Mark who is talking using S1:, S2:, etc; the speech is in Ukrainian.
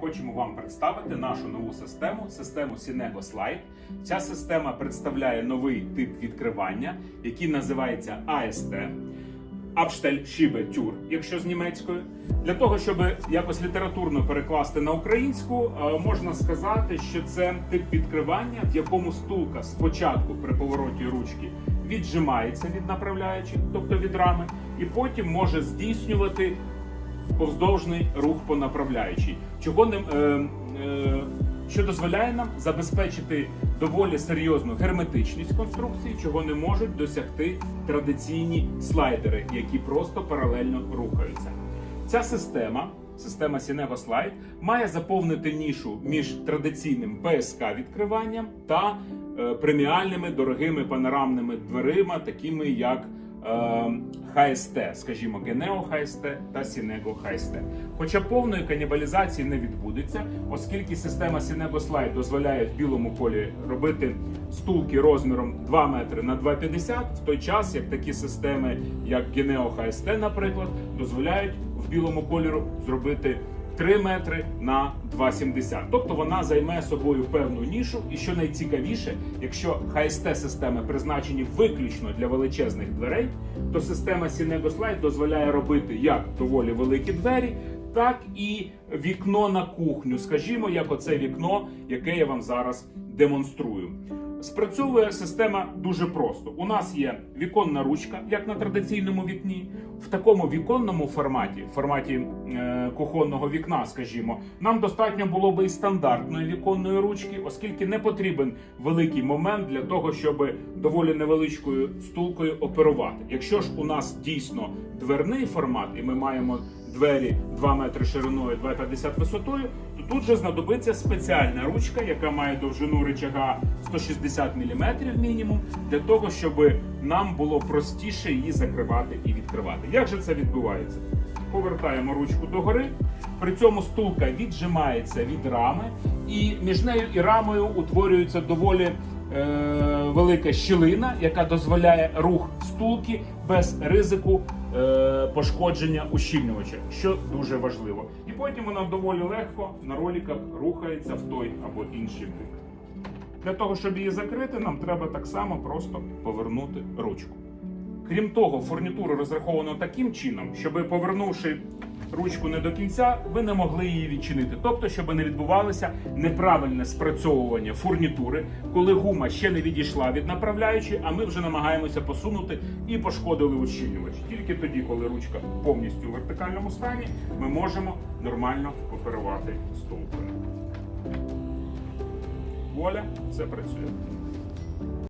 S1: хочемо вам представити нашу нову систему, систему Synego Slide. Ця система представляє новий тип відкривання, який називається AST. Tür, якщо з німецькою. Для того, щоб якось літературно перекласти на українську, е, можна сказати, що це тип відкривання, в якому стулка спочатку при повороті ручки віджимається від направляючих, тобто від рами, і потім може здійснювати повздовжний рух по направляючій, чого не е, е, що дозволяє нам забезпечити доволі серйозну герметичність конструкції, чого не можуть досягти традиційні слайдери, які просто паралельно рухаються. Ця система, система Synego Slide, має заповнити нішу між традиційним ПСК відкриванням та е, преміальними дорогими панорамними дверима, такими як е, ХСТ, скажімо, Генео ХСТ та Сінего ХСТ. Хоча повної канібалізації не відбудеться, оскільки система Synego Slide дозволяє в білому полі робити стулки розміром 2 метри на 2,50, в той час як такі системи, як Генео ХСТ, наприклад, дозволяють в білому кольору зробити 3 метри на 2,70. Тобто вона займе собою певну нішу, і що найцікавіше, якщо ХСТ системи призначені виключно для величезних дверей, то система Synego Slide дозволяє робити як доволі великі двері, так і вікно на кухню. Скажімо, як оце вікно, яке я вам зараз демонструю. Спрацьовує система дуже просто. У нас є віконна ручка, як на традиційному вікні. В такому віконному форматі, форматі е, кухонного вікна, скажімо, нам достатньо було би і стандартної віконної ручки, оскільки не потрібен великий момент для того, щоб доволі невеличкою стулкою оперувати. Якщо ж у нас дійсно дверний формат, і ми маємо двері 2 метри шириною, 2,50 висотою, то тут же знадобиться спеціальна ручка, яка має довжину рычага 160 мм мінімум, для того, щоб нам було простіше її закривати і відкривати. Як же це відбувається? Повертаємо ручку догори. При цьому стулка віджимається від рами, і між нею і рамою утворюється доволі велика щілина, яка дозволяє рух стулки без ризику е, пошкодження ущільнювача, що дуже важливо. І потім вона доволі легко на роліках рухається в той або інший бік. Для того, щоб її закрити, нам треба так само просто повернути ручку. Крім того, фурнітура розрахована таким чином, щоб повернувши ручку не до кінця, ви не могли її відчинити. Тобто, щоб не відбувалося неправильне спрацьовування фурнітури, коли гума ще не відійшла від направляючої, а ми вже намагаємося посунути і пошкодили ущільнювач. Тільки тоді, коли ручка повністю у вертикальному стані, ми можемо нормально оперувати стовпою. Воля, це працює.